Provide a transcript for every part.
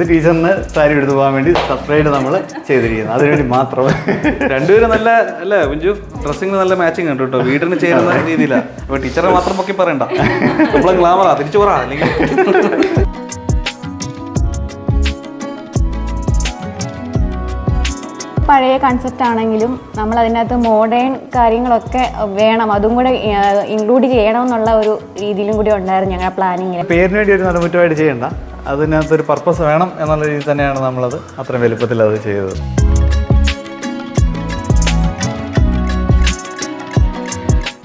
ഇത് ടീച്ചറിന് സാരി എടുത്തു പോകാൻ വേണ്ടി സെപ്പറേറ്റ് നമ്മൾ ചെയ്തിരിക്കുന്നത് അതിനുവേണ്ടി മാത്രം. രണ്ടുപേരും നല്ല അല്ലേ കുഞ്ചു? ഡ്രസ്സിംഗ് നല്ല മാച്ചിങ് ഉണ്ട് കേട്ടോ. വീടിന് ചേരുന്ന രീതിയിലാണ് അപ്പൊ ടീച്ചറെ മാത്രം പൊക്കി പറയണ്ട. നമ്മളെ ഗ്ലാമറാ തിരിച്ചു പറ അല്ലെങ്കിൽ പഴയ കൺസെപ്റ്റ് ആണെങ്കിലും നമ്മൾ അതിനകത്ത് മോഡേൺ കാര്യങ്ങളൊക്കെ വേണം. അതും കൂടെ ഇൻക്ലൂഡ് ചെയ്യണം എന്നുള്ള ഒരു രീതിയിലും കൂടി ഉണ്ടായിരുന്നു ഞങ്ങളുടെ പ്ലാനിങ്ങിൽ പേരിന് വേണ്ടി ഒരു നടുമുറ്റമായിട്ട് ചെയ്യണ്ട. അതിനകത്തൊരു പർപ്പസ് വേണം എന്നുള്ള രീതിയിൽ തന്നെയാണ് നമ്മളത് അത്രയും വലുപ്പത്തിൽ അത് ചെയ്തത്.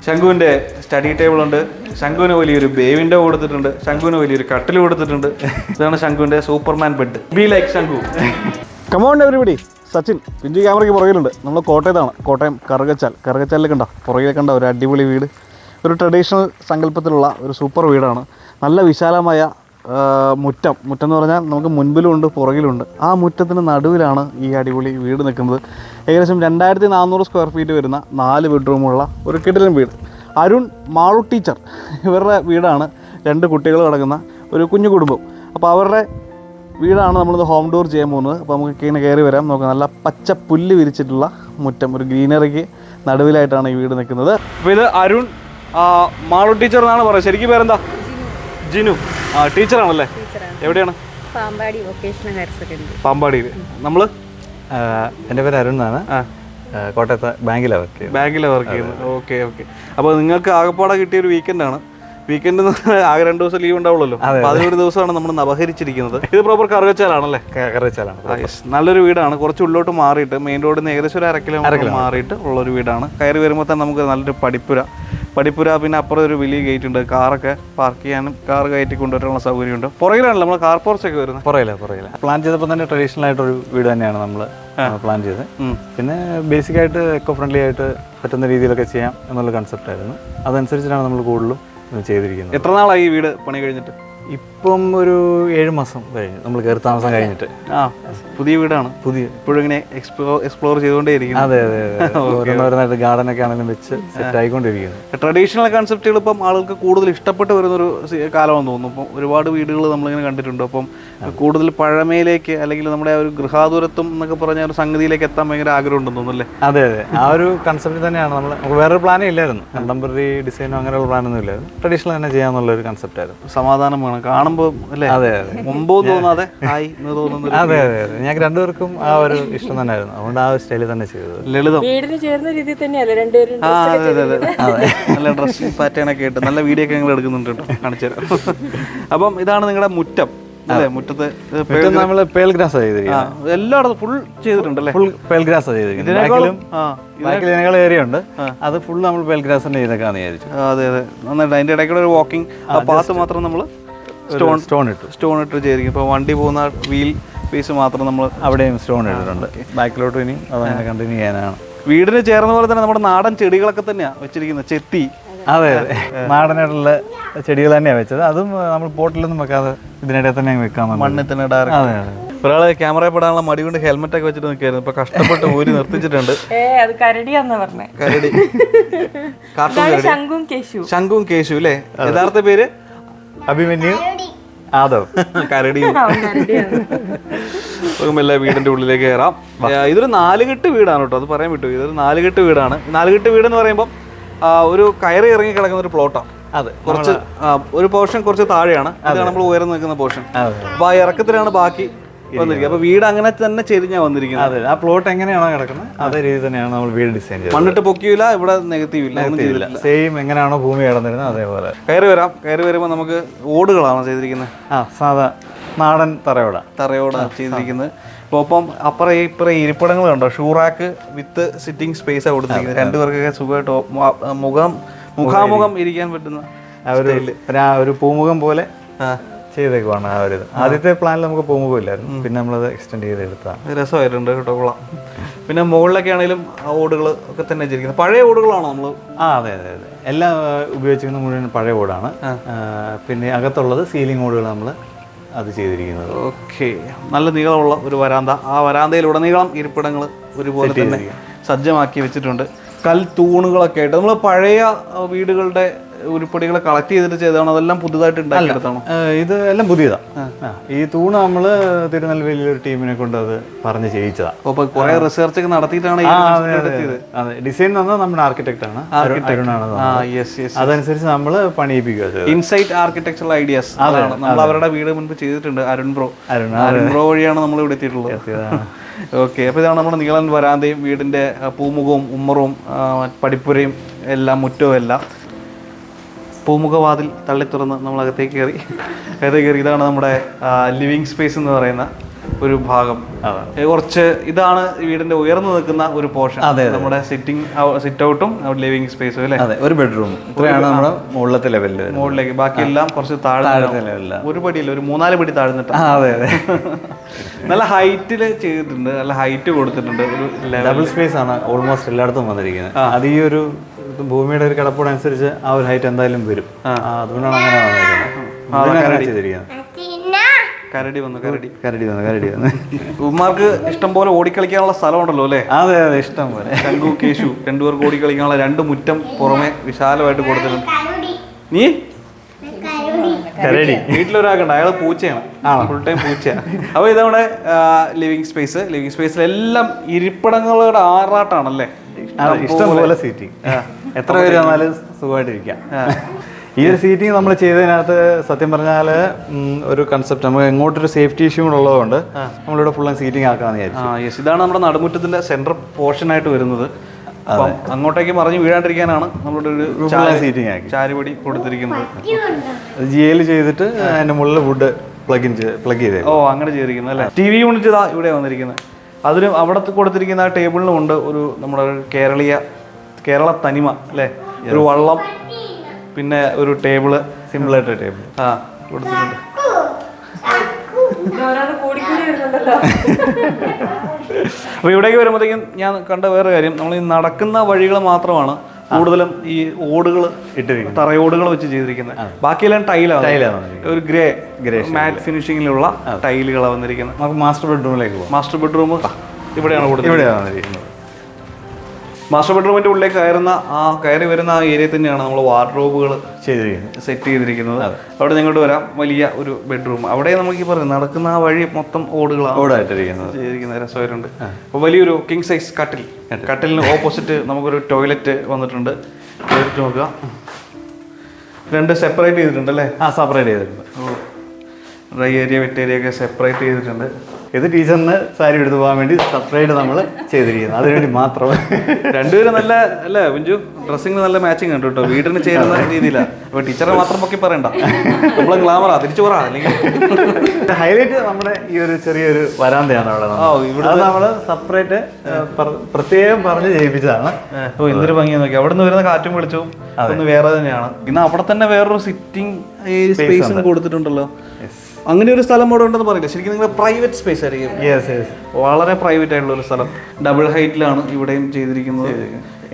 ശംഖുവിന്റെ സ്റ്റഡി ടേബിൾ ഉണ്ട്. ശംഖുവിന് വലിയൊരു ബേവിന്റെ കൊടുത്തിട്ടുണ്ട്. ശംഖുവിന് വലിയൊരു കട്ടിൽ കൊടുത്തിട്ടുണ്ട്. ഇതാണ് ശംഖുവിന്റെ Superman bed be like Shankhu come on everybody Sachin Pinchu ക്യാമറയ്ക്ക് പുറകിലുണ്ട്. നമ്മൾ കോട്ടയത്താണ്. കോട്ടയം കറുകച്ചാൽ. കറുകച്ചാലിൽ കണ്ട? പുറകിൽ ഒരു അടിപൊളി വീട്. ഒരു ട്രഡീഷണൽ സങ്കല്പത്തിലുള്ള ഒരു സൂപ്പർ വീടാണ്. നല്ല വിശാലമായ മുറ്റം. മുറ്റം എന്ന് പറഞ്ഞാൽ നമുക്ക് മുൻപിലുണ്ട് പുറകിലുണ്ട്. ആ മുറ്റത്തിന് നടുവിലാണ് ഈ അടിപൊളി വീട് നിൽക്കുന്നത്. ഏകദേശം രണ്ടായിരത്തി നാനൂറ് സ്ക്വയർ ഫീറ്റ് വരുന്ന നാല് ബെഡ്റൂമുള്ള ഒരു കിടിലൻ വീട്. അരുൺ മാളു ടീച്ചർ. ഇവരുടെ വീടാണ് രണ്ട് കുട്ടികൾ കിടക്കുന്ന ഒരു കുഞ്ഞു കുടുംബം. അപ്പോൾ അവരുടെ വീടാണ് നമ്മളിത് ഹോം ഡോർ ചെയ്യാൻ പോകുന്നത്. അപ്പോൾ നമുക്ക് ഇങ്ങനെ കയറി വരാം. നോക്കാം നല്ല പച്ച പുല്ല് വിരിച്ചിട്ടുള്ള മുറ്റം ഒരു ഗ്രീനറിക്ക് നടുവിലായിട്ടാണ് ഈ വീട് നിൽക്കുന്നത്. അപ്പോൾ ഇത് അരുൺ മാളു ടീച്ചർ എന്നാണ് പറയുന്നത് ശരിക്കും പേരെന്താ? ജിനു. ആ ടീച്ചറാണല്ലേ എവിടെയാണ്? പാമ്പാടി വൊക്കേഷണൽ ഹയർ സെക്കൻഡറി പാമ്പാടിയിൽ നമ്മൾ എന്റെ പേര് അരുൺ എന്നാണ്. കോട്ടയത്തെ ബാങ്കിലാണ് വർക്ക് ചെയ്യുന്നത്. ബാങ്കിലാണ് വർക്ക് ചെയ്യുന്നത്. Okay okay. അപ്പോൾ നിങ്ങൾക്ക് ആകപ്പാടെ കിട്ടിയ ഒരു വീക്കെൻഡാണ് വീക്കെൻഡ് ആകെ രണ്ട് ദിവസം ലീവ് ഉണ്ടാവുള്ളൂ അതിലൊരു ദിവസമാണ് നമ്മൾ നവഹരിച്ചിരിക്കുന്നത്. ഇത് പ്രോപ്പർ കറുകച്ചാലാണല്ലേ കറുകച്ചാലാണ്. നല്ലൊരു വീടാണ്. കുറച്ച് ഉള്ളോട്ട് മാറിയിട്ട് മെയിൻ റോഡിൽ നിന്ന് ഏകദേശം ഒരു അര കിലോമീറ്റർ മാറിയിട്ട് ഉള്ളൊരു വീടാണ്. കയറി വരുമ്പോൾ തന്നെ നമുക്ക് നല്ലൊരു പടിപ്പുര. പടിപ്പുര പിന്നെ അപ്പുറം ഒരു വലിയ ഗേറ്റ് ഉണ്ട്. കാറൊക്കെ പാർക്ക് ചെയ്യാനും കാർ കയറ്റി കൊണ്ടുവരാനുള്ള സൗകര്യമുണ്ട്. പുറകിലാണല്ലോ നമ്മൾ കാർ പോർച്ച് ഒക്കെ വരുന്നത്. പുറയില്ല പുറയില്ല പ്ലാൻ ചെയ്തപ്പോൾ തന്നെ ട്രഡീഷണൽ ആയിട്ടൊരു വീട് തന്നെയാണ് നമ്മൾ പ്ലാൻ ചെയ്തത്. പിന്നെ ബേസിക് ആയിട്ട് എക്കോ ഫ്രണ്ട്ലി ആയിട്ട് പറ്റുന്ന രീതിയിലൊക്കെ ചെയ്യാം എന്നുള്ള കൺസെപ്റ്റ് ആയിരുന്നു. അതനുസരിച്ചിട്ടാണ് നമ്മൾ കൂടുതലും ചെയ്തിരിക്കുന്നത്. എത്ര നാളായി ഈ വീട് പണി കഴിഞ്ഞിട്ട്? ഇപ്പം ഒരു ഏഴ് മാസം കഴിഞ്ഞു. നമ്മൾ കയറി താമസം കഴിഞ്ഞിട്ട്. ആ പുതിയ വീടാണ്. പുതിയ. ഇപ്പോഴും ഇങ്ങനെ എക്സ്പ്ലോർ എക്സ്പ്ലോർ ചെയ്തുകൊണ്ടേ ഇരിക്കുന്നു. അതെ അതെ അതെ ഗാർഡൻ ഒക്കെ ആണെങ്കിലും വെച്ച് സെറ്റ് ആയിക്കൊണ്ടിരിക്കുന്നു. ട്രഡീഷണൽ കൺസെപ്റ്റുകൾ ഇപ്പം ആളുകൾക്ക് കൂടുതൽ ഇഷ്ടപ്പെട്ട് വരുന്ന ഒരു കാലമാണെന്ന് തോന്നുന്നു. ഇപ്പം ഒരുപാട് വീടുകൾ നമ്മളിങ്ങനെ കണ്ടിട്ടുണ്ട്. അപ്പം കൂടുതൽ പഴമയിലേക്ക് അല്ലെങ്കിൽ നമ്മുടെ ആ ഒരു ഗൃഹാതുരത്വം എന്നൊക്കെ പറഞ്ഞ ഒരു സംഗതിയിലേക്ക് എത്താൻ ഭയങ്കര ആഗ്രഹം ഉണ്ടെന്ന് തോന്നുന്നു അല്ലേ? അതെ അതെ. ആ ഒരു കൺസെപ്റ്റ് തന്നെയാണ്. നമ്മൾ വേറെ വേറൊരു പ്ലാനേ ഇല്ലായിരുന്നു. കണ്ടംപററി ഡിസൈനോ അങ്ങനെയുള്ള പ്ലാനൊന്നും ഇല്ലായിരുന്നു. ട്രഡീഷണൽ തന്നെ ചെയ്യാന്നുള്ള ഒരു കൺസെപ്റ്റ് ആയിരുന്നു വേണം കാണുമ്പോൾ അല്ലേ? അതെ അതെ. മുമ്പോ തോന്നാതെ ആയി എന്ന് തോന്നുന്നു അതെ അതെ അതെ. ഞങ്ങൾക്ക് രണ്ടുപേർക്കും ആ ഒരു ഇഷ്ടം തന്നെയായിരുന്നു. അതുകൊണ്ട് ആ ഒരു സ്റ്റൈലിൽ തന്നെ ചെയ്തത്. ലളിതം. വീടിന് ചേർന്ന രീതിയിൽ തന്നെയല്ലേ? രണ്ടുപേരും ആ അതെ അതെ അതെ. നല്ല ഡ്രസ്സിങ് പാറ്റേൺ ഒക്കെ ഇട്ട് നല്ല വീഡിയോ ഒക്കെ ഞങ്ങൾ എടുക്കുന്നുണ്ട് കേട്ടോ. കാണിച്ചു തരാം. അപ്പം ഇതാണ് നിങ്ങളുടെ മുറ്റം അല്ലേ? മുറ്റത്ത് ഇത് നമ്മൾ പേൽ ഗ്രാസ് ആ, ചെയ്തിരിക്കുന്നത് എല്ലായിടത്തും ഫുൾ ചെയ്തിട്ടുണ്ടല്ലേ ഫുൾ പേൽ ഗ്രാസ് ചെയ്തിരിക്കുന്നത്. ഇതിനേക്കാളും ആ ബാക്കിൽ ഇതിനേക്കാൾ ഏരിയ ഉണ്ട്. അത് ഫുൾ നമ്മൾ പേൽ ഗ്രാസ് തന്നെ ചെയ്തേക്കാന്ന് വിചാരിച്ചു. അതെ അതെ. നന്നായിട്ട് അതിന്റെ ഇടയ്ക്കൂടെ ഒരു വാക്കിംഗ് ആ പാത്ത് മാത്രം നമ്മൾ സ്റ്റോൺ സ്റ്റോൺ ഇട്ടു. സ്റ്റോൺ ഇട്ട് ചെയ്തിരിക്കും. ഇപ്പോൾ വണ്ടി പോകുന്ന വീൽ പീസ് മാത്രം നമ്മൾ അവിടെയും സ്റ്റോൺ ഇട്ടിട്ടുണ്ട്. ബാക്കിലോട്ട് ഇനിയും അതങ്ങനെ കണ്ടിന്യൂ ചെയ്യാനാണ്. വീടിന് ചേർന്ന പോലെ തന്നെ നമ്മുടെ നാടൻ ചെടികളൊക്കെ തന്നെയാണ് വെച്ചിരിക്കുന്നത് ചെത്തി. അതെ അതെ. നാടനായിട്ടുള്ള ചെടികൾ തന്നെയാണ് വെച്ചത്. അതും നമ്മൾ പോട്ടിലൊന്നും വെക്കാതെ ഇതിനിടെ തന്നെ അങ്ങ് വെക്കാൻ നമ്മൾ മണ്ണിൽ തന്നെ ഇടാറ്. അതെ അതെ. ഒരാൾ ക്യാമറയിൽ പെടാനുള്ള മടി കൊണ്ട് ഹെൽമെറ്റ് ഒക്കെ വെച്ചിട്ട് നിൽക്കായിരുന്നു ഇപ്പൊ കഷ്ടപ്പെട്ട് ഊരി നിർത്തിച്ചിട്ടുണ്ട്. ഏ അത് കരടിയാന്നാ പറഞ്ഞേ. കരടി. ശംഖും കേശു അല്ലേ? യഥാർത്ഥ പേര്? അഭിമന്യു? ആദവ് കരടി. എല്ലാ കരടിയാണ്. നമുക്ക് മെല്ലെ വീടിന്റെ ഉള്ളിലേക്ക് കയറാം. ഇതൊരു നാലുകെട്ട് വീടാണ് കേട്ടോ. അത് പറയാൻ വിട്ടു. ഇതൊരു നാലുകെട്ട് വീടാണ്. നാലുകെട്ട് വീട് എന്ന് പറയുമ്പോൾ ഒരു കയറി ഇറങ്ങി കിടക്കുന്ന ഒരു പ്ലോട്ടാണ്. അതെ. കുറച്ച് ഒരു പോർഷൻ കുറച്ച് താഴെയാണ്. അതാണ് നമ്മൾ ഉയർന്നു നിൽക്കുന്ന പോർഷൻ. അപ്പൊ ആ ഇറക്കത്തിലാണ് ബാക്കി വന്നിരിക്കുന്നത്. അപ്പൊ വീട് അങ്ങനെ തന്നെ ചെരിഞ്ഞാ വന്നിരിക്കുന്നത്. അതെ ആ പ്ലോട്ട് എങ്ങനെയാണോ കിടക്കുന്നത് അതേ രീതി തന്നെയാണ് നമ്മൾ വീട് ഡിസൈൻ ചെയ്തത്. മണ്ണിട്ട് പൊക്കിയില്ല ഇവിടെ നെഗറ്റീവ് ഇല്ല സെയിം എങ്ങനെയാണോ ഭൂമി കിടന്നിരുന്നത് അതേപോലെ. കയറി വരാം കയറി വരുമ്പോൾ നമുക്ക് ഓടുകളാണ് ചെയ്തിരിക്കുന്നത്? ആ സാധാ നാടൻ തറയോട. തറയോട ചെയ്തിരിക്കുന്നത്. അപ്പോൾ ഒപ്പം അപ്പുറം ഇപ്പുറം ഇരിപ്പിടങ്ങൾ കണ്ടോ? ഷൂറാക്ക് വിത്ത് സിറ്റിംഗ് സ്പേസ് ആണ് കൊടുത്തിരിക്കുന്നത്. രണ്ടുപേർക്കൊക്കെ സുഖമായിട്ട് മുഖം മുഖാമുഖം ഇരിക്കാൻ പറ്റുന്ന ഒരു പൂമുഖം പോലെ ചെയ്തേക്കുവാണ് ആ ഒരു ആദ്യത്തെ പ്ലാനിൽ നമുക്ക് പോകുമ്പോൾ ഇല്ലായിരുന്നു. പിന്നെ നമ്മളത് എക്സ്റ്റെൻഡ് ചെയ്ത് ചെയ്തെടുത്താണ് രസമായിട്ടുണ്ട് കേട്ടോ കൊള്ളാം. പിന്നെ മുകളിലൊക്കെ ആണെങ്കിലും ആ ഓടുകൾ ഒക്കെ തന്നെ വെച്ചിരിക്കുന്നത്. പഴയ ഓടുകളാണോ നമ്മൾ ആ അതെ അതെ അതെ. എല്ലാം ഉപയോഗിച്ചിരിക്കുന്ന മുഴുവൻ പഴയ ഓടാണ്. പിന്നെ അകത്തുള്ളത് സീലിംഗ് ഓടുകൾ നമ്മൾ അത് ചെയ്തിരിക്കുന്നത്. ഓക്കെ. നല്ല നീളമുള്ള ഒരു വരാന്ത. ആ വരാന്തയിലുടനീളം ഇരിപ്പിടങ്ങൾ ഒരുപോലെ തന്നെ സജ്ജമാക്കി വെച്ചിട്ടുണ്ട്. കൽ തൂണുകളൊക്കെ ആയിട്ട്. നമ്മൾ പഴയ വീടുകളുടെ ഉരുപ്പടികൾ കളക്ട് ചെയ്തിട്ട് ചെയ്തതാണോ? അതെല്ലാം പുതുതായിട്ട് ഉണ്ടാക്കിയെടുത്താണോ? ഇത് എല്ലാം പുതിയതാണ് ഈ തൂണ് നമ്മൾ തിരുനെൽവേലിയിലെ ഒരു ടീമിനെ കൊണ്ട് അത് പറഞ്ഞ് ചെയ്യിച്ചതാണ് അപ്പൊ കുറെ റിസർച്ച് ഒക്കെ നടത്തിയിട്ടാണ് അതെ, ഡിസൈൻ തന്നത് നമ്മുടെ ആർക്കിടെക്ട് ആണ്. അതനുസരിച്ച് നമ്മൾ പണിയിപ്പിക്കുക. ഇൻസൈറ്റ് ആർക്കിടെക്ചറൽ ഐഡിയാസ് അതാണ്. നമ്മൾ അവരുടെ വീട് മുൻപ് ചെയ്തിട്ടുണ്ട് അരുൺ ബ്രോ. അരുൺ, ബ്രോ വഴിയാണ് നമ്മൾ ഇവിടെ എത്തിയിട്ടുള്ളത്. ഓക്കെ അപ്പോൾ ഇതാണ് നമ്മുടെ നീളൻ വരാന്തയും വീടിന്റെ പൂമുഖവും ഉമ്മറും പടിപ്പുരയും എല്ലാം മുറ്റവും എല്ലാം. പൂമുഖവാതിൽ തള്ളി തുറന്ന് നമ്മൾ അകത്തേക്ക് കയറി അകത്തേക്ക് കയറി. ഇതാണ് നമ്മുടെ ലിവിങ് സ്പേസ് എന്ന് പറയുന്ന ഒരു ഭാഗം. കുറച്ച് ഇതാണ് വീടിന്റെ ഉയർന്നു നിൽക്കുന്ന ഒരു പോർഷൻ. നമ്മുടെ സിറ്റിംഗ് സിറ്റ് ഔട്ടും ലിവിംഗ് സ്പേസും അല്ലേ? അതെ ഒരു ബെഡ്റൂം. ഇത്രയാണ് നമ്മുടെ മുകളിലത്തെ വരുന്നത്. മുകളിലേക്ക്. ബാക്കിയെല്ലാം കുറച്ച് താഴ്ന്ന ഒരു പടിയില്ല ഒരു മൂന്നാൽ പടി താഴ്ന്നിട്ട് അതെ അതെ. നല്ല ഹൈറ്റിൽ ചെയ്തിട്ടുണ്ട് നല്ല ഹൈറ്റ് കൊടുത്തിട്ടുണ്ട് ഒരു ഡബിൾ സ്പേസ് ആണ് ഓൾമോസ്റ്റ് എല്ലായിടത്തും വന്നിരിക്കുന്നത്. അത് ഈ ഒരു ഭൂമിയുടെ ഒരു കിടപ്പോടനുസരിച്ച് ആ ഒരു ഹൈറ്റ് എന്തായാലും വരും. ആ, അതുകൊണ്ടാണ് അങ്ങനെ വന്നിരിക്കുന്നത്. ചെയ്തിരിക്കുന്നത്. കരടി വന്നു കരടി. കരടി വന്നു കരടി വന്നു. ഉമ്മാർക്ക് ഇഷ്ടം പോലെ ഓടിക്കളിക്കാനുള്ള സ്ഥലമുണ്ടല്ലോ അല്ലേ? അതെ അതെ ഇഷ്ടം പോലെ. ശംഖു കേശു രണ്ടുപേർക്ക് ഓടിക്കളിക്കാനുള്ള രണ്ട് മുറ്റം പുറമെ വിശാലമായിട്ട് കൊടുത്തിട്ടുണ്ട്. നീ? കരടി. വീട്ടിലൊരാൾക്കുണ്ട് അയാൾ പൂച്ചയാണ്. ഫുൾ ടൈം പൂച്ചയാണ്. അപ്പോൾ ഇതവിടെ ലിവിങ് സ്പേസ് ലിവിങ് സ്പേസിലെല്ലാം ഇരിപ്പിടങ്ങളുടെ ആറാട്ടാണല്ലേ? അതെ ഇഷ്ടം പോലെ സീറ്റിംഗ് എത്ര പേര് വന്നാലും സുഖമായിട്ടിരിക്കാം. ഈ ഒരു സീറ്റിംഗ് നമ്മൾ ചെയ്തതിനകത്ത് സത്യം പറഞ്ഞാൽ ഒരു കൺസെപ്റ്റ് നമുക്ക് എങ്ങോട്ടൊരു സേഫ്റ്റി ഇഷ്യൂ കൂടെ ഉള്ളതുകൊണ്ട് നമ്മളിവിടെ ഫുൾ സീറ്റിംഗ് ആക്കാന്ന് വിചാരിച്ചു. ഇതാണ് നമ്മുടെ നടുമുറ്റത്തിന്റെ സെൻട്രൽ പോർഷൻ ആയിട്ട് വരുന്നത്. അപ്പം അങ്ങോട്ടേക്ക് മറിഞ്ഞ് വീഴാണ്ടിരിക്കാനാണ് നമ്മളുടെ ഒരു സീറ്റിംഗ് ആക്കി. ചാരുപടി കൊടുത്തിരിക്കുന്നത്. ജി എൽ ചെയ്തിട്ട് അതിന്റെ മുകളിൽ വുഡ് പ്ലഗ് ഇൻ പ്ലഗ് ചെയ്തേ ഓ അങ്ങനെ ചെയ്തിരിക്കുന്നത് അല്ലേ? ടി വി യൂണിറ്റ് ഇതാ ഇവിടെ വന്നിരിക്കുന്നത്. അതിന് അവിടെ കൊടുത്തിരിക്കുന്ന ആ ടേബിളിലും ഉണ്ട് ഒരു നമ്മുടെ കേരളീയ കേരള തനിമ അല്ലേ? ഒരു വള്ളം പിന്നെ ഒരു ടേബിൾ. സിമ്പിൾ ആയിട്ട് ടേബിൾ ആ കൊടുത്തിട്ടുണ്ട്. അപ്പോൾ ഇവിടേക്ക് വരുമ്പോഴത്തേക്കും ഞാൻ കണ്ട വേറെ കാര്യം. നമ്മൾ ഈ നടക്കുന്ന വഴികൾ മാത്രമാണ് കൂടുതലും ഈ ഓടുകൾ ഇട്ടിരിക്കുന്നത് തറയോടുകൾ വെച്ച് ചെയ്തിരിക്കുന്നത്. ബാക്കിയെല്ലാം ടൈലാണ്. ടൈലാണ് ഒരു ഗ്രേ ഗ്രേ മാറ്റ് ഫിനിഷിങ്ങിലുള്ള ടൈലുകളാണ് വന്നിരിക്കുന്നത്. നമുക്ക് മാസ്റ്റർ ബെഡ്റൂമിലേക്ക് പോകാം മാസ്റ്റർ ബെഡ്റൂം ഇവിടെയാണ് കൂടുതൽ ഇവിടെയാണ് വന്നിരിക്കുന്നത്. മാസ്റ്റർ ബെഡ്റൂമിന്റെ ഉള്ളിലേക്ക് കയറുന്ന ആ കയറി വരുന്ന ആ ഏരിയ തന്നെയാണ് നമ്മൾ വാർഡ്രോബുകൾ ചെയ്തിരിക്കുന്നത്. സെറ്റ് ചെയ്തിരിക്കുന്നത്. അവിടെ നിങ്ങോട്ട് വരാം. വലിയ ഒരു ബെഡ്റൂം അവിടെ നമുക്ക് ഈ പറയുന്നത് നടക്കുന്ന ആ വഴി മൊത്തം ഓടുകളാണ് ഓടായിട്ടിരിക്കുന്നത്. ചെയ്തിരിക്കുന്ന രസമായിട്ടുണ്ട്. അപ്പോൾ വലിയൊരു കിങ് സൈസ് കട്ടിൽ. കട്ടിലിന് ഓപ്പോസിറ്റ് നമുക്കൊരു ടോയ്ലറ്റ് വന്നിട്ടുണ്ട്. ടോയ്ലറ്റ് നോക്കുക. രണ്ട് സെപ്പറേറ്റ് ചെയ്തിട്ടുണ്ട് അല്ലേ? ആ സെപ്പറേറ്റ് ചെയ്തിട്ടുണ്ട്. ഡ്രൈ ഏരിയ വെറ്റ് ഏരിയ ഒക്കെ സെപ്പറേറ്റ് ചെയ്തിട്ടുണ്ട്. ഇത് ടീച്ചറിന് സാരി എടുത്തു പോകാൻ വേണ്ടി സെപ്പറേറ്റ് നമ്മൾ ചെയ്തിരിക്കുന്നത് അതിനുവേണ്ടി മാത്രം. രണ്ടുപേരും നല്ല അല്ല കുഞ്ചു? ഡ്രസ്സിങ്ങിന് നല്ല മാച്ചിങ് ഉണ്ട് കേട്ടോ. വീടിന് ചേരുന്ന രീതിയിലാണ് അപ്പോൾ ടീച്ചറെ മാത്രം പൊക്കി പറയണ്ട. നമ്മളെ ഗ്ലാമറാ തിരിച്ചു പറ അല്ലെങ്കിൽ ഹൈലൈറ്റ് നമ്മുടെ ഈ ഒരു ചെറിയൊരു വരാന്തയാണ് അവിടെ ഇവിടെ നമ്മൾ സെപ്പറേറ്റ് പ്രത്യേകം പറഞ്ഞ് ചെയ്യിപ്പിച്ചതാണ്. ഓ എന്തൊരു ഭംഗിയാ നോക്കി അവിടെ നിന്ന് വരുന്ന കാറ്റും വിളിച്ചു ഒന്ന് വേറെ തന്നെയാണ്. ഇന്ന് അവിടെ തന്നെ വേറൊരു സിറ്റിംഗ് സ്പേസും കൊടുത്തിട്ടുണ്ടല്ലോ. അങ്ങനെ ഒരു സ്ഥലം അവിടെ ഉണ്ടെന്ന് പറയില്ല. ശരിക്കും നിങ്ങൾ പ്രൈവറ്റ് സ്പേസ് ആയിരിക്കും. യെസ് യെസ് വളരെ പ്രൈവറ്റ് ആയിട്ടുള്ള ഒരു സ്ഥലം. ഡബിൾ ഹൈറ്റിലാണ് ഇവിടെയും ചെയ്തിരിക്കുന്നത്.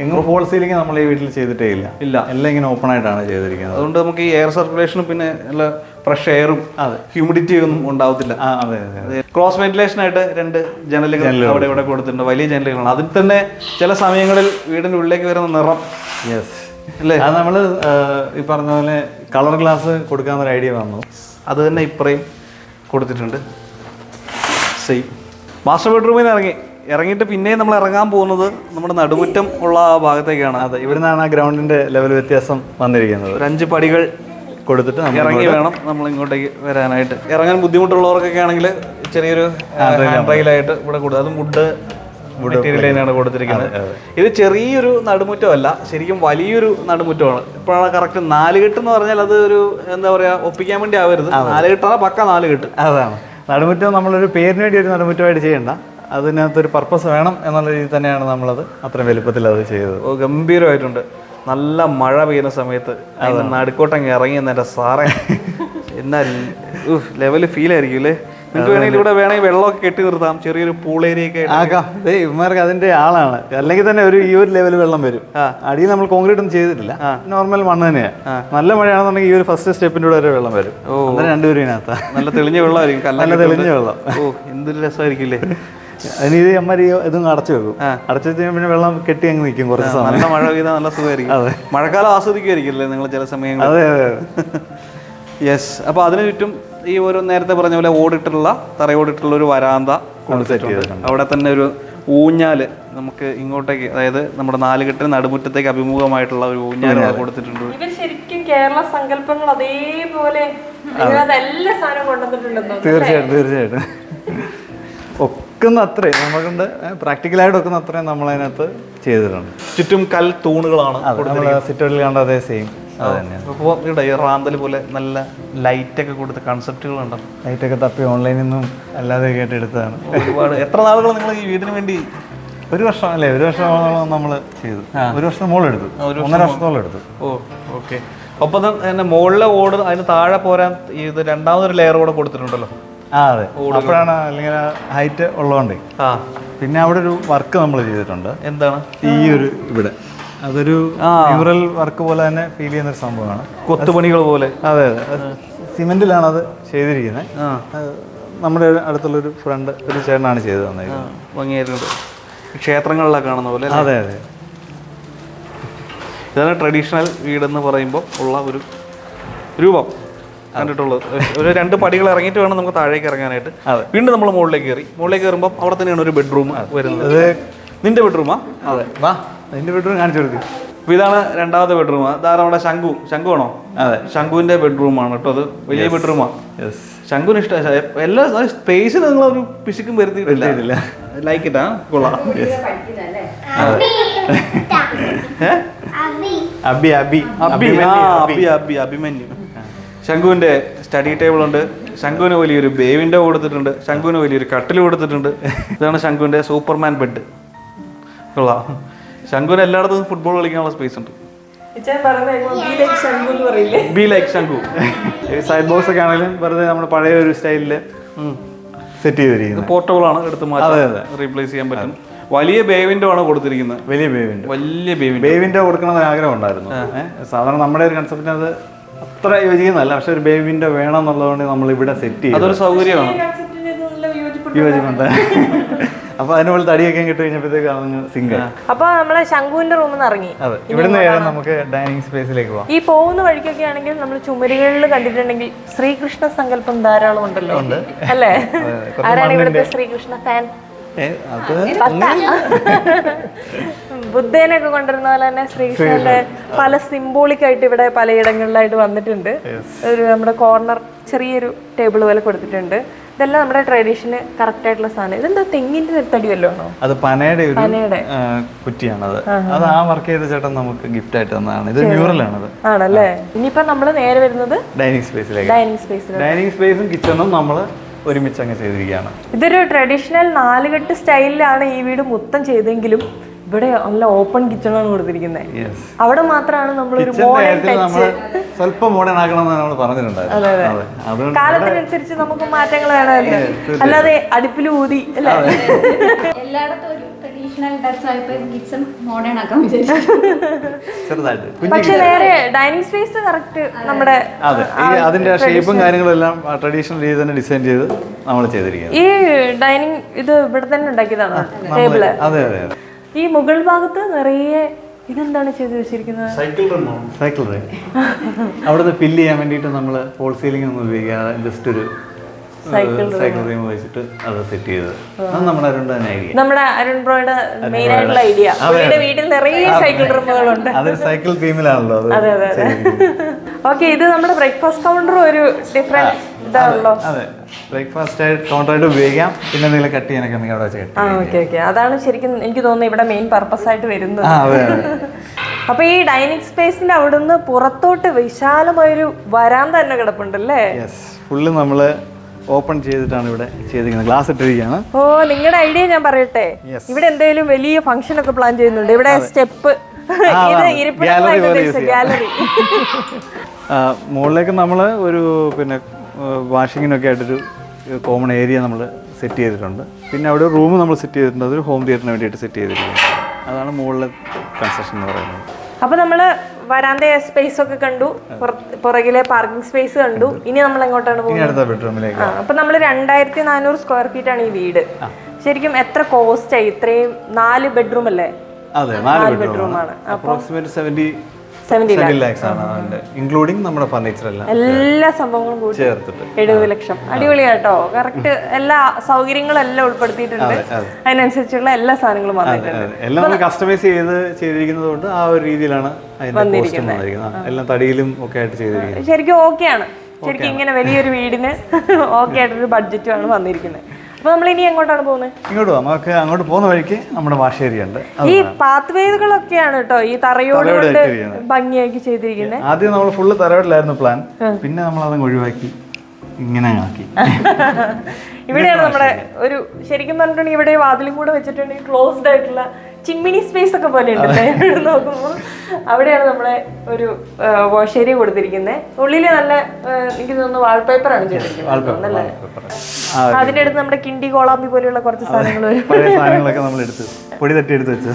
എങ്ങനെ ഫോൾ സീലിംഗ് നമ്മൾ ഈ വീട്ടിൽ ചെയ്തിട്ടേ ഇല്ല. ഇല്ല. എല്ലാം ഇങ്ങനെ ഓപ്പൺ ആയിട്ടാണ് ചെയ്തിരിക്കുന്നത്. അതുകൊണ്ട് നമുക്ക് ഈ എയർ സർക്കുലേഷനും പിന്നെ നല്ല ഫ്രഷ് എയറും അതെ. ഹ്യൂമിഡിറ്റി ഒന്നും ഉണ്ടാവത്തില്ല. അതെ അതെ ക്രോസ് വെന്റിലേഷൻ ആയിട്ട് രണ്ട് ജനലുകൾ അവിടെ ഇവിടെ കൊടുത്തിട്ടുണ്ട്. വലിയ ജനലുകളാണ്. അതിൽ തന്നെ ചില സമയങ്ങളിൽ വീടിന്റെ ഉള്ളിലേക്ക് വരുന്ന നിറം. യെസ് അല്ലേ? അത് നമ്മൾ ഈ പറഞ്ഞ പോലെ കളർ ഗ്ലാസ് കൊടുക്കാമെന്നൊരു ഐഡിയ വന്നു. അത് തന്നെ ഇപ്പറയും കൊടുത്തിട്ടുണ്ട്. സെയിം മാസ്റ്റർ ബെഡ്റൂമിൽ നിന്ന് ഇറങ്ങി. ഇറങ്ങിയിട്ട് പിന്നെയും നമ്മൾ ഇറങ്ങാൻ പോകുന്നത് നമ്മുടെ നടുമുറ്റം ഉള്ള ആ ഭാഗത്തേക്കാണ്. അതെ ഇവിടുന്നാണ് ആ ഗ്രൗണ്ടിന്റെ ലെവൽ വ്യത്യാസം വന്നിരിക്കുന്നത്. ഒരു അഞ്ച് പടികൾ കൊടുത്തിട്ട് നമ്മൾ ഇറങ്ങി വേണം നമ്മൾ ഇങ്ങോട്ടേക്ക് വരാനായിട്ട്. ഇറങ്ങാൻ ബുദ്ധിമുട്ടുള്ളവർക്കൊക്കെ ആണെങ്കിൽ ചെറിയൊരു ഹാൻഡ് റെയിലായിട്ട് ഇവിടെ കൊടുത്തു അത് വുഡ് മെറ്റീരിയൽ തന്നെയാണ് കൊടുത്തിരിക്കുന്നത്. ഇത് ചെറിയൊരു നടുമുറ്റമല്ല ശരിക്കും വലിയൊരു നടുമുറ്റമാണ്. ഇപ്പോഴാണ് കറക്റ്റ് നാലുകെട്ട് എന്ന് പറഞ്ഞാൽ അത് ഒരു എന്താ പറയാ ഒപ്പിക്കാൻ വേണ്ടി ആവരുത്. നാലുകെട്ടാണ് പക്ക നാലുകെട്ട് അതാണ്. നടുമുറ്റം നമ്മളൊരു പേരിന് വേണ്ടി ഒരു നടുമുറ്റമായിട്ട് ചെയ്യണ്ട. അതിനകത്തൊരു പർപ്പസ് വേണം എന്നുള്ള രീതിയിൽ തന്നെയാണ് നമ്മളത് അത്രയും വലുപ്പത്തിൽ അത് ചെയ്തത്. ഓ ഗംഭീരമായിട്ടുണ്ട്. നല്ല മഴ പെയ്യുന്ന സമയത്ത് അത് നടുക്കോട്ടങ്ങ് ഇറങ്ങി എന്നെ സാറേ. എന്നാൽ ലെവൽ ഫീൽ ആയിരിക്കും അല്ലേ? നിങ്ങൾക്ക് വേണമെങ്കിൽ ഇവിടെ വേണമെങ്കിൽ വെള്ളമൊക്കെ കെട്ടി നിർത്താം. ചെറിയൊരു. ആക്കാം ദേ ഇവന്മാർക്ക് അതിന്റെ ആളാണ്. അല്ലെങ്കിൽ തന്നെ ഒരു ഈ ഒരു ലെവൽ വെള്ളം വരും. അടിയിൽ നമ്മൾ കോൺക്രീറ്റ് ഒന്നും ചെയ്തിട്ടില്ല. നോർമൽ മണ്ണ് തന്നെയാണ് നല്ല മഴയാണെന്നുണ്ടെങ്കിൽ ഈ ഒരു ഫസ്റ്റ് സ്റ്റെപ്പിന്റെ കൂടെ ഒരു വെള്ളം വരും. അന്നേരം രണ്ടുപേരും ഇതിനകത്താ. നല്ല തെളിഞ്ഞ വെള്ളമായിരിക്കും. നല്ല തെളിഞ്ഞ വെള്ളം. ഓ എന്തൊരു രസമായിരിക്കില്ലേ? അതിന് ഇത് അമ്മ ഇതും അടച്ചു വെക്കും. അടച്ചു വെച്ചാൽ പിന്നെ വെള്ളം കെട്ടി അങ്ങ് നിൽക്കും കുറച്ച് സമയം. നല്ല മഴ പെയ്താൽ നല്ല സുഖമായിരിക്കും. അതെ. മഴക്കാലം ആസ്വദിക്കുമായിരിക്കില്ലേ നിങ്ങൾ ചില സമയങ്ങളിൽ? അതെ അതെ യെസ് അപ്പോൾ അതിനു ചുറ്റും ഈ ഒരു നേരത്തെ പറഞ്ഞ പോലെ ഓടിട്ടുള്ള തറയോടിട്ടുള്ള ഒരു വരാന്ത കൊടുത്തിട്ടുണ്ട് അവിടെ തന്നെ ഒരു ഊഞ്ഞാൽ നമുക്ക് ഇങ്ങോട്ടേക്ക് അതായത് നമ്മുടെ നാലുകെട്ടിന് നടുമുറ്റത്തേക്ക് അഭിമുഖമായിട്ടുള്ള ഒരു ഊഞ്ഞാൽ കൊടുത്തിട്ടുണ്ട്. ഇവർ ശരിക്കും കേരള സങ്കല്പങ്ങൾ അതേപോലെ തീർച്ചയായിട്ടും തീർച്ചയായിട്ടും. ഒക്കുന്ന അത്രയും നമുക്കുണ്ട് പ്രാക്ടിക്കലായിട്ട് ഒക്കുന്ന അത്രയും നമ്മളതിനകത്ത് ചെയ്തിട്ടുണ്ട്. ചുറ്റും കൽ തൂണുകളാണ് സിറ്റുകളിൽ കണ്ട അതേ സെയിം അപ്പോൾ ഇവിടെ ഈ റാന്തൽ പോലെ നല്ല ലൈറ്റൊക്കെ കൊടുത്ത കൺസെപ്റ്റുകളുണ്ടോ ലൈറ്റൊക്കെ തപ്പി ഓൺലൈനിൽ നിന്നും അല്ലാതെ കേട്ട് എടുത്തതാണ്. ഒരുപാട്. എത്ര നാളുകൾ നിങ്ങൾ ഈ വീടിന് വേണ്ടി ഒരു വർഷം അല്ലേ ഒരു വർഷമോളം നമ്മൾ ചെയ്തു. ഒരു വർഷം മോൾ എടുത്തു. ഒന്നര വർഷത്തോളം എടുത്തു. Oh okay. ഒപ്പം തന്നെ മുകളിലെ ഓട് അതിന് താഴെ പോരാൻ ഇത് രണ്ടാമതൊരു ലെയർ കൂടെ കൊടുത്തിട്ടുണ്ടല്ലോ. ആ അതെ. അപ്പോഴാണ് അല്ലെങ്കിൽ ഹൈറ്റ് ഉള്ളതുകൊണ്ടേ. ആ. പിന്നെ അവിടെ ഒരു വർക്ക് നമ്മൾ ചെയ്തിട്ടുണ്ട്. എന്താണ്? ഈ ഒരു ഇവിടെ. അതൊരു ന്യൂറൽ വർക്ക് പോലെ തന്നെ ഫീൽ ചെയ്യുന്ന ഒരു സംഭവമാണ്. കൊത്തുപണികൾ പോലെ. അതെ അതെ. സിമെന്റിലാണ് അത് ചെയ്തിരിക്കുന്നത്. ആ. അടുത്തുള്ള നമ്മുടെ അടുത്തുള്ളൊരു ഫ്രണ്ട് ഒരു ചേട്ടനാണ് ചെയ്തു തന്നിരിക്കുന്നത് ഭംഗിയായിട്ടുണ്ട്. ക്ഷേത്രങ്ങളിലൊക്കെ കാണുന്ന പോലെ? അതെ അതെ. ഇതാണ് ട്രഡീഷണൽ വീടെന്ന് പറയുമ്പോൾ ഉള്ള ഒരു രൂപം. കണ്ടിട്ടുള്ളത്. ഒരു രണ്ട് പടികൾ ഇറങ്ങിയിട്ട് വേണം നമുക്ക് താഴേക്ക് ഇറങ്ങാനായിട്ട്. വീണ്ടും നമ്മൾ മുകളിലേക്ക് കയറി. മുകളിലേക്ക് കയറുമ്പോൾ അവിടെ തന്നെയാണ് ഒരു ബെഡ്റൂം വരുന്നത്. നിന്റെ ബെഡ്റൂമാ അതെ. വാ. അതിന്റെ ബെഡ്റൂം കാണിച്ചു കൊടുക്കും. അപ്പോൾ ഇതാണ് രണ്ടാമത്തെ ബെഡ്റൂം അതാണ് നമ്മുടെ ശംഖു? ശംഖു ആണോ? അതെ. ശംഖുവിന്റെ ബെഡ്റൂമാണ് കേട്ടോ അത്. വലിയ ബെഡ്റൂമാണ് യെസ് ശംഖുന് ഇഷ്ടം എല്ലാ സ്പേസിൽ നിങ്ങൾ ഒരു പിശുക്കും വരുത്തിയിട്ടില്ല. ലൈക്ക് ഇട്ടാ കൊള്ളാം? അബി അബി. അബി. അബി. അബി അഭിമന്യു. ശംഖുവിന്റെ സ്റ്റഡി ടേബിൾ ഉണ്ട്. ശംഖുവിന് വലിയൊരു ബേവിന്റെ കൊടുത്തിട്ടുണ്ട്. ശംഖുവിന് വലിയൊരു കട്ടിൽ കൊടുത്തിട്ടുണ്ട്. ഇതാണ് ശംഖുവിന്റെ സൂപ്പർമാൻ ബെഡ് കൊള്ളാം. ശംഖുവിന് എല്ലായിടത്തും ഫുട്ബോൾ കളിക്കാനുള്ള സ്പേസ് ഉണ്ട്. Be like Shankhu side box ഒക്കെ ആണെങ്കിലും വെറുതെ നമ്മുടെ പഴയ ഒരു സ്റ്റൈലിൽ സെറ്റ് ചെയ്തിരിക്കുന്നത്. പോർട്ടബിൾ ആണ് എടുത്ത് മാറ്റാം റീപ്ലേസ് ചെയ്യാൻ പറ്റും. വലിയ ബേവിന്റെ ആണ് കൊടുത്തിരിക്കുന്നത്. വലിയ ബേവിന്റെ വലിയ ബേവിന്റെ ബേവിന്റെ കൊടുക്കണമെന്ന് ആഗ്രഹം ഉണ്ടായിരുന്നു. സാധാരണ നമ്മുടെ ഒരു കൺസെപ്റ്റിന് അത് അത്ര യോജിക്കുന്നതല്ല. പക്ഷെ ഒരു ബേവിന്റെ വേണം എന്നുള്ളതുകൊണ്ട് നമ്മൾ ഇവിടെ സെറ്റ് ചെയ്യും അതൊരു സൗകര്യമാണ് യോജിപ്പുണ്ട് അപ്പൊ അതിനുള്ള തടിയൊക്കെ കിട്ടി കഴിഞ്ഞപ്പോഴത്തേക്ക് അറിഞ്ഞു സിങ്ക് അപ്പൊ നമ്മളെ ശംഖുവിന്റെ റൂമിൽ നിന്ന് ഇറങ്ങി. അതെ. ഇവിടുന്ന് നമുക്ക് ഡൈനിങ് സ്പേസിലേക്ക് പോവാം. ഈ പോകുന്ന വഴിക്കൊക്കെ ആണെങ്കിൽ നമ്മൾ ചുമരുകളിൽ കണ്ടിട്ടുണ്ടെങ്കിൽ ശ്രീകൃഷ്ണ സങ്കല്പം ധാരാളം ഉണ്ടല്ലോ? അല്ലേ? ആരാണ് ഇവിടുത്തെ ശ്രീകൃഷ്ണ ഫാൻ ബുദ്ധേനൊക്കെ കൊണ്ടുവരുന്ന പോലെ തന്നെ ശ്രീകൃഷ്ണന്റെ പല സിംബോളിക് ആയിട്ട് ഇവിടെ പലയിടങ്ങളിലായിട്ട് വന്നിട്ടുണ്ട്. ഒരു നമ്മുടെ കോർണർ ചെറിയൊരു ടേബിൾ പോലെ കൊടുത്തിട്ടുണ്ട്. ഇതെല്ലാം നമ്മുടെ ട്രഡീഷന് കറക്റ്റ് ആയിട്ടുള്ള സാധനം. ഇതെന്താ തെങ്ങിന്റെ തടി വല്ലോ അത് പനയുടെ ഒരു കുറ്റിയാണത്. അത് ആ വർക്ക് ചെയ്ത ചേട്ടൻ നമുക്ക് ഗിഫ്റ്റ് ആയിട്ട് തന്നതാണ്. ഇത് മ്യൂറൽ മ്യൂറലാണത് ആണല്ലേ? ഇനിയിപ്പോ നമ്മൾ നേരെ വരുന്നത് ഡൈനിങ് സ്പേസിലേക്ക് ഡൈനിങ് സ്പേസിൽ ഡൈനിങ് സ്പേസും കിച്ചണും നമ്മൾ ഒരുമിച്ച് അങ്ങ് ചെയ്തിരിക്കുകയാണ്. ഇതൊരു ട്രഡീഷണൽ നാലുകെട്ട് സ്റ്റൈലിലാണ് ഈ വീട് മൊത്തം ചെയ്തെങ്കിലും ഇവിടെ നല്ല ഓപ്പൺ കിച്ചണാണ് കൊടുത്തിരിക്കുന്നത് അവിടെ മാത്രമാണ് നമ്മൾ ഒരു സ്വല്പം മോഡേൺ ആക്കണം നമ്മൾ കാലത്തിനനുസരിച്ച് നമുക്ക് മാറ്റങ്ങൾ വേണമല്ലോ അല്ലാതെ അടുപ്പിൽ ഊതി അല്ലേ? എല്ലായിടത്തും ഒരു ട്രഡീഷണൽ ടച്ച് ആയപ്പോൾ കിച്ചൺ മോഡേൺ ആക്കാൻ വിചാരിച്ചു. പക്ഷെ വേറെ ഡൈനിങ് സ്പേസ് കറക്റ്റ് നമ്മുടെ അതെ. ഈ അതിന്റെ ഷേപ്പും കാര്യങ്ങളും എല്ലാം ട്രഡീഷണൽ രീതി തന്നെ ഡിസൈൻ ചെയ്ത് നമ്മൾ ചെയ്തിരിക്കുന്നത് ഈ ഡൈനിങ് ഇത് ഇവിടെ തന്നെ ഉണ്ടാക്കിയതാണ് ടേബിൾ അതെ അതെ അതെ. ഈ മുകൾ ഭാഗത്ത് നിറയെ ഇതെന്താണ് ചെയ്തു വെച്ചിരിക്കുന്നത്? സൈക്കിൾ റേ അവിടുന്ന് ഫില്ല് ചെയ്യാൻ വേണ്ടിയിട്ട് നമ്മൾ ഹോൾ സീലിംഗ് ഒന്നും ഉപയോഗിക്കാതെ ജസ്റ്റ് ഒരു സൈക്കിൾ റീം വെച്ചിട്ട് അത് സെറ്റ് ചെയ്തത്. അത് നമ്മുടെ അരുണ്ട് തന്നെ ഐഡിയ നമ്മുടെ അരുൺ ബ്രോയുടെ മെയിൻ ആയിട്ടുള്ള ഐഡിയ വീട്ടിൽ നിറയെ സൈക്കിൾ റൂമുകളുണ്ട് അതൊരു സൈക്കിൾ തീമിലാണല്ലോ അത് അതെ അതെ. അതെ ഓക്കെ ഇത് നമ്മുടെ ബ്രേക്ക്ഫാസ്റ്റ് കൗണ്ടർ ഒരു ഡിഫറെന്റ് ഇതാണല്ലോ. അതെ. ബ്രേക്ക്ഫാസ്റ്റ് ആയിട്ട് കൗണ്ടറായിട്ട് ഉപയോഗിക്കാം. പിന്നെ എന്തെങ്കിലും കട്ട് ചെയ്യാനൊക്കെ ഉണ്ടെങ്കിൽ അവിടെ വെച്ച് കട്ട് ആ ഓക്കെ ഓക്കെ അതാണ് ശരിക്കും എനിക്ക് തോന്നുന്നത് ഇവിടെ മെയിൻ പർപ്പസ് ആയിട്ട് വരുന്നത്. ആ അതെ അതെ. അപ്പൊ ഈ ഡൈനിങ് സ്പേസിന്റെ അവിടുന്ന് പുറത്തോട്ട് വിശാലമായൊരു വരാൻ തന്നെ കിടപ്പുണ്ടല്ലേ? യെസ് ഫുള്ള് നമ്മൾ ഓപ്പൺ ചെയ്തിട്ടാണ് ഇവിടെ ചെയ്തിരിക്കുന്നത്. ഗ്ലാസ് ഇട്ടിരിക്കുകയാണ്. ഓ നിങ്ങളുടെ ഐഡിയ ഞാൻ പറയട്ടെ? Yes. ഇവിടെ എന്തെങ്കിലും വലിയ ഫംഗ്ഷൻ ഒക്കെ പ്ലാൻ ചെയ്യുന്നുണ്ട്. ഇവിടെ സ്റ്റെപ്പ് ഇത് അതാണ്. Gallery പോലെ ഉദ്ദേശിച്ച use ചെയ്യാം. ഗാലറി ആ, മുകളിലേക്ക് നമ്മൾ ഒരു പിന്നെ വാഷിങ്ങിനൊക്കെ ആയിട്ടൊരു കോമൺ ഏരിയ നമ്മൾ സെറ്റ് ചെയ്തിട്ടുണ്ട്. പിന്നെ അവിടെ ഒരു റൂം നമ്മൾ സെറ്റ് ചെയ്തിട്ടുണ്ട്. അതൊരു ഹോം തിയേറ്ററിന് വേണ്ടിയിട്ട് സെറ്റ് ചെയ്തിട്ടുണ്ട് അതാണ് മുകളിലെ കൺസ്ട്രക്ഷൻ എന്ന് പറയുന്നത്. അപ്പൊ നമ്മൾ വരാന്ത സ്പേസ് ഒക്കെ കണ്ടു. പുറകിലെ പാർക്കിംഗ് സ്പേസ് കണ്ടു. ഇനി നമ്മൾ എങ്ങോട്ടാണ് പോകുന്നത് അടുത്ത ബെഡ്റൂമിലേക്ക് ആ അപ്പൊ നമ്മൾ രണ്ടായിരത്തി നാനൂറ് സ്ക്വയർ ഫീറ്റ് ആണ് ഈ വീട്. ശരിക്കും എത്ര കോസ്റ്റ് ആയി? ഇത്രയും നാല് ബെഡ്റൂം അല്ലേ? അതെ നാല് ബെഡ്റൂം ആണ്. അപ്രോക്സിമേറ്റ് സെവന്റി ഇൻക്ലൂഡിങ് നമ്മുടെ ഫർണിച്ചർ എല്ലാം. എല്ലാ സംഭവങ്ങളും ചേർത്തിട്ട്. എഴുപത് ലക്ഷം. അടിപൊളിയാട്ടോ. കറക്റ്റ് എല്ലാ സൗകര്യങ്ങളും എല്ലാം ഉൾപ്പെടുത്തിയിട്ടുണ്ട് അതിനനുസരിച്ചുള്ള എല്ലാ സാധനങ്ങളും വന്നിട്ടുണ്ട്. എല്ലാം കസ്റ്റമൈസ് ചെയ്ത് ചെയ്തിരിക്കുന്നത് കൊണ്ട് ആ ഒരു രീതിയിലാണ് വന്നിരിക്കുന്നത്. എല്ലാം തടിയിലും ഒക്കെ ആയിട്ട് ചെയ്തിരിക്കുന്നത്. ശരിക്കും ഓക്കെയാണ്. ശരിക്കും ഇങ്ങനെ വലിയൊരു വീടിന് ഓക്കെ ആയിട്ടൊരു ബഡ്ജറ്റുമാണ് വന്നിരിക്കുന്നത്. അപ്പൊ നമ്മൾ ഇനി എങ്ങോട്ടാണ് പോകുന്നത് ഇങ്ങോട്ട് നമുക്ക് അങ്ങോട്ട് പോകുന്ന വഴിക്ക് നമ്മുടെ വാഷേരി ഉണ്ട് ഈ പാത്വേകളൊക്കെയാണ് കേട്ടോ ഈ തറയോട് കൊണ്ട് ഭംഗിയാക്കി ചെയ്തിരിക്കുന്നത് ആദ്യം നമ്മൾ ഫുള്ള് തറയോടിലായിരുന്നു പ്ലാൻ പിന്നെ നമ്മൾ അതങ്ങ് ഒഴിവാക്കി. ഇങ്ങനെ ആക്കി. ഇവിടെയാണ് നമ്മുടെ ഒരു ശരിക്കും പറഞ്ഞിട്ടുണ്ടെങ്കിൽ ഇവിടെ വാതിലും കൂടെ വെച്ചിട്ടുണ്ടെങ്കിൽ ക്ലോസ്ഡ് ആയിട്ടുള്ള ചിമ്മിനി സ്പേസ് ഒക്കെ പോലെ ഉണ്ട് നോക്കുമ്പോൾ അവിടെയാണ് നമ്മളെ ഒരു വാഷ് ഏരിയ കൊടുത്തിരിക്കുന്നത് ഉള്ളിൽ നല്ല എനിക്ക് തോന്നുന്നു വാൾപേപ്പർ ആണ് ചെയ്തിരിക്കുന്നത് അടുത്ത് നമ്മുടെ കിണ്ടി കോളാമ്പി പോലെയുള്ള കുറച്ച് സാധനങ്ങൾ നമ്മൾ എടുത്ത് പൊടി തട്ടി എടുത്ത് വെച്ചു.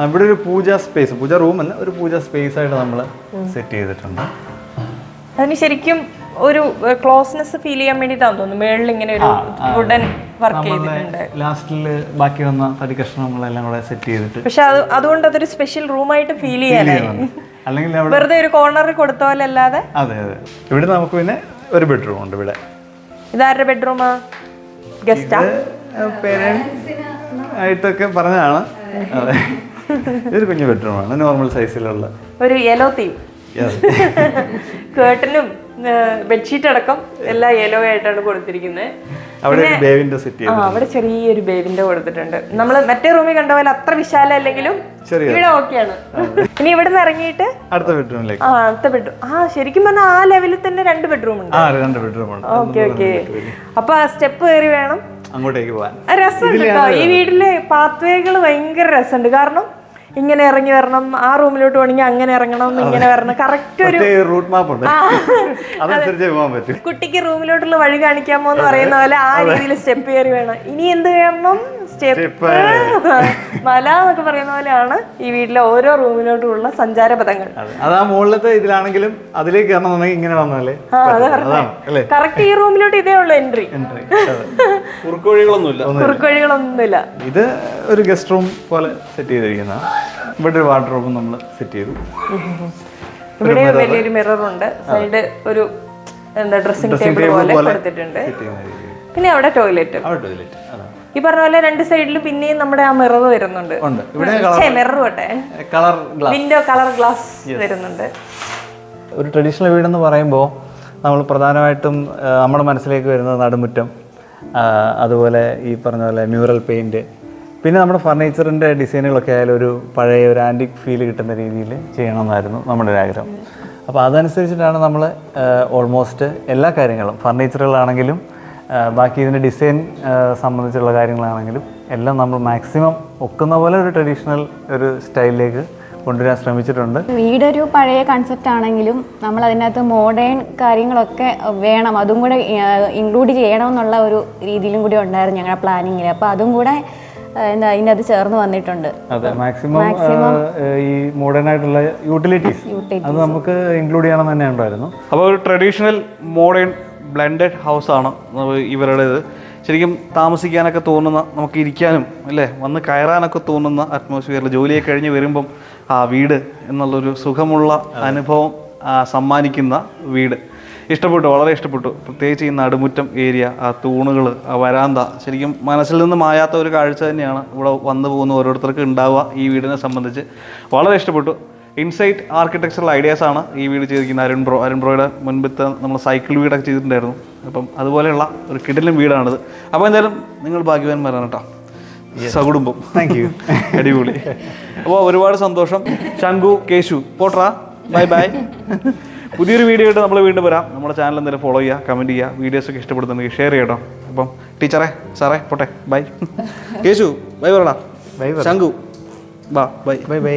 അവിടെ ഇവിടെ ഒരു പൂജ സ്പേസ് പൂജ റൂം അല്ല ഒരു പൂജ സ്പേസ് ആയിട്ട് നമ്മൾ സെറ്റ് ചെയ്തിട്ടുണ്ട്. അതിന് ശരിക്കും ഒരു ക്ലോസ്നെസ് ഫീൽ ചെയ്യാൻ വേണ്ടിയിട്ടാണ് തോന്നുന്നു. മേളിൽ ഇങ്ങനെ ഒരു വുഡൻ വർക്ക് ചെയ്തിട്ടുണ്ട്. ലാസ്റ്റിൽ ബാക്കി വന്ന തടി കഷ്ണങ്ങളെല്ലാം കൂടെ സെറ്റ് ചെയ്തിട്ട് പക്ഷെ അത് അതുകൊണ്ട് അതൊരു സ്പെഷ്യൽ റൂമായിട്ട് ഫീൽ ചെയ്യാനായി. അല്ലെങ്കിൽ വെറുതെ ഒരു കോർണറിൽ കൊടുത്ത പോലെ അല്ലാതെ? അതെ അതെ. ഇവിടെ നമുക്ക് പിന്നെ ഒരു ബെഡ്റൂം ഉണ്ട് ഇവിടെ. ഇതാരുടെ ബെഡ്റൂമാ ഗസ്റ്റാ പേരൻസ് ആയിട്ടൊക്കെ പറഞ്ഞതാണ്. അതെ. ഇതൊരു കുഞ്ഞു ബെഡ്റൂമാണ് നോർമൽ സൈസിലുള്ള ഒരു യെല്ലോ തീം കേട്ടനും ബെഡ്ഷീറ്റ് അടക്കം എല്ലാം യെല്ലോ ആയിട്ടാണ് കൊടുത്തിരിക്കുന്നത്. അവിടെ ചെറിയൊരു ബേബിന്റെ കൊടുത്തിട്ടുണ്ട്. നമ്മൾ മറ്റേ റൂമിൽ കണ്ട പോലെ അത്ര വിശാല അല്ലെങ്കിലും ഇവിടെ ഓക്കെയാണ് ഇനി ഇവിടുന്ന് ഇറങ്ങിയിട്ട് അടുത്ത ബെഡ്റൂമിലേക്ക് ആ അടുത്ത ബെഡ്റൂം ആ ശരിക്കും പറഞ്ഞാൽ ആ ലെവലിൽ തന്നെ രണ്ട് ബെഡ്റൂം ഉണ്ട്. രണ്ട് ബെഡ്റൂമാണ് ഓക്കെ ഓക്കെ അപ്പൊ ആ സ്റ്റെപ്പ് കയറി വേണം. അങ്ങോട്ടേക്ക് പോകാൻ രസമുണ്ട് കേട്ടോ. ഈ വീട്ടിലെ പാത്വേകൾ ഭയങ്കര രസമുണ്ട്. കാരണം ഇങ്ങനെ ഇറങ്ങി വരണം ആ റൂമിലോട്ട് പോകണമെങ്കിൽ അങ്ങനെ ഇറങ്ങണം ഇങ്ങനെ വരണം. കറക്റ്റ് ഒരു റൂട്ട് മാപ്പ് ഉണ്ട്. അതനുസരിച്ച് പോകാൻ പറ്റും. കുട്ടിക്ക് റൂമിലോട്ടുള്ള വഴി കാണിക്കാമോ എന്ന് പറയുന്ന പോലെ ആ രീതിയിൽ സ്റ്റെപ്പ് കയറി വേണം. ഇനി എന്ത് ചെയ്യണം സ്റ്റെപ്പ് മല എന്നൊക്കെ പറയുന്ന പോലെയാണ് ഈ വീട്ടിലെ ഓരോ റൂമിലോട്ടുള്ള സഞ്ചാരപഥങ്ങൾ. അതെ. അത് മുകളിലത്തെ ഇതിലാണെങ്കിലും അതിലേക്ക് കയറണമെന്നുണ്ടെങ്കിൽ ഇങ്ങനെ വന്നാലേ അതാണ് അല്ലേ? കറക്റ്റ് ഈ റൂമിലോട്ട് ഇതേ ഉള്ളൂ എൻട്രി എൻട്രി കുറുക്കുവഴികളൊന്നുമില്ല. കുറുക്കുവഴികളൊന്നുമില്ല. ഇത് ഒരു ഗസ്റ്റ് റൂം പോലെ സെറ്റ് ചെയ്തിരിക്കുന്ന ഇവിടെ ഒരു വാട്ടർ റൂം നമ്മൾ സെറ്റ് ചെയ്തു. ഇവിടെ വലിയൊരു മിററുണ്ട് സൈഡ് ഒരു എന്താ ഡ്രസ്സിംഗ് ടേബിൾ പോലെ കൊടുത്തിട്ടുണ്ട്. പിന്നെ അവിടെ ടോയ്ലറ്റ് അവിടെ ടോയ്ലറ്റ് ഈ പറഞ്ഞ പോലെ രണ്ട് സൈഡിൽ പിന്നെയും നമ്മുടെ ആ മിറർ വരുന്നുണ്ട്. ഉണ്ട്. മിറർ പോട്ടെ. Colour glass window colour glass വരുന്നുണ്ട്. ഒരു ട്രഡീഷണൽ വീടെന്ന് പറയുമ്പോൾ നമ്മൾ പ്രധാനമായിട്ടും നമ്മുടെ മനസ്സിലേക്ക് വരുന്നത് നടുമുറ്റം അതുപോലെ ഈ പറഞ്ഞ പോലെ മ്യൂറൽ പെയിന്റ് പിന്നെ നമ്മുടെ ഫർണിച്ചറിന്റെ ഡിസൈനുകളൊക്കെ ആയാലും ഒരു പഴയ ഒരു ആന്റിക് ഫീൽ കിട്ടുന്ന രീതിയിൽ ചെയ്യണമെന്നായിരുന്നു നമ്മുടെ ഒരു ആഗ്രഹം. അപ്പോൾ അതനുസരിച്ചിട്ടാണ് നമ്മൾ ഓൾമോസ്റ്റ് എല്ലാ കാര്യങ്ങളും ഫർണിച്ചറുകളാണെങ്കിലും ബാക്കി ഇതിന്റെ ഡിസൈൻ സംബന്ധിച്ചുള്ള കാര്യങ്ങളാണെങ്കിലും എല്ലാം നമ്മൾ മാക്സിമം ഒക്കുന്ന പോലെ ഒരു ട്രഡീഷണൽ ഒരു സ്റ്റൈലിലേക്ക് കൊണ്ടുവരാൻ ശ്രമിച്ചിട്ടുണ്ട്. വീടൊരു പഴയ കൺസെപ്റ്റ് ആണെങ്കിലും നമ്മൾ അതിനകത്ത് മോഡേൺ കാര്യങ്ങളൊക്കെ വേണം. അതും കൂടെ ഇൻക്ലൂഡ് ചെയ്യണം എന്നുള്ള ഒരു രീതിയിലും കൂടി ഉണ്ടായിരുന്നു ഞങ്ങളുടെ പ്ലാനിങ്ങിൽ അപ്പോൾ അതും കൂടെ എന്താ അതിന്റെ അത് ചേർന്ന് വന്നിട്ടുണ്ട്. അതെ മാക്സിമം ഈ മോഡേൺ ആയിട്ടുള്ള യൂട്ടിലിറ്റീസ് അത് നമുക്ക് ഇൻക്ലൂഡ് ചെയ്യണം തന്നെ ഉണ്ടായിരുന്നു അപ്പോൾ ഒരു ട്രഡീഷണൽ മോഡേൺ ബ്ലെൻഡഡ് ഹൗസ് ആണ് ഇവരുടേത്. ശരിക്കും താമസിക്കാനൊക്കെ തോന്നുന്ന നമുക്ക് ഇരിക്കാനും അല്ലേ വന്ന് കയറാനൊക്കെ തോന്നുന്ന അറ്റ്മോസ്ഫിയറിൽ ജോലിയൊക്കെ കഴിഞ്ഞ് വരുമ്പം ആ വീട് എന്നുള്ളൊരു സുഖമുള്ള അനുഭവം ആ, സമ്മാനിക്കുന്ന വീട്. ഇഷ്ടപ്പെട്ടു വളരെ ഇഷ്ടപ്പെട്ടു. പ്രത്യേകിച്ച് ഈ നടുമുറ്റം ഏരിയ ആ തൂണുകൾ ആ വരാന്ത ശരിക്കും മനസ്സിൽ നിന്ന് മായാത്ത ഒരു കാഴ്ച തന്നെയാണ് ഇവിടെ വന്നു പോകുന്ന ഓരോരുത്തർക്ക് ഉണ്ടാവുക ഈ വീടിനെ സംബന്ധിച്ച്. വളരെ ഇഷ്ടപ്പെട്ടു. ഇൻസൈറ്റ് ആർക്കിടെക്ചറൽ ഐഡിയാസ് ആണ് ഈ വീട് ചെയ്തിരിക്കുന്നത്. അരുൺ ബ്രോ അരുൺ ബ്രോയുടെ മുൻപത്തെ നമ്മൾ സൈക്കിൾ വീടൊക്കെ ചെയ്തിട്ടുണ്ടായിരുന്നു. അപ്പം അതുപോലെയുള്ള ഒരു കിടിലൻ വീടാണിത്. അപ്പോൾ എന്തായാലും നിങ്ങൾ ഭാഗ്യവാന്മാരാണ് കേട്ടോ. സകുടുംബം. താങ്ക് യു അടിപൊളി. അപ്പോൾ ഒരുപാട് സന്തോഷം. ശംഖു കേശു പോട്രാ. Bye bye. പുതിയൊരു വീഡിയോ ആയിട്ട് നമ്മൾ വീണ്ടും വരാം. നമ്മുടെ ചാനൽ എന്തായാലും ഫോളോ ചെയ്യുക കമന്റ് ചെയ്യുക വീഡിയോസൊക്കെ ഇഷ്ടപ്പെടുന്നുണ്ടെങ്കിൽ ഷെയർ ചെയ്യട്ടോ. അപ്പം ടീച്ചറെ സാറേ പോട്ടെ ബൈ കേശു ബൈ പറടാ. ബൈ പറ. ശംഖു ബാ ബൈ ബൈ ബൈ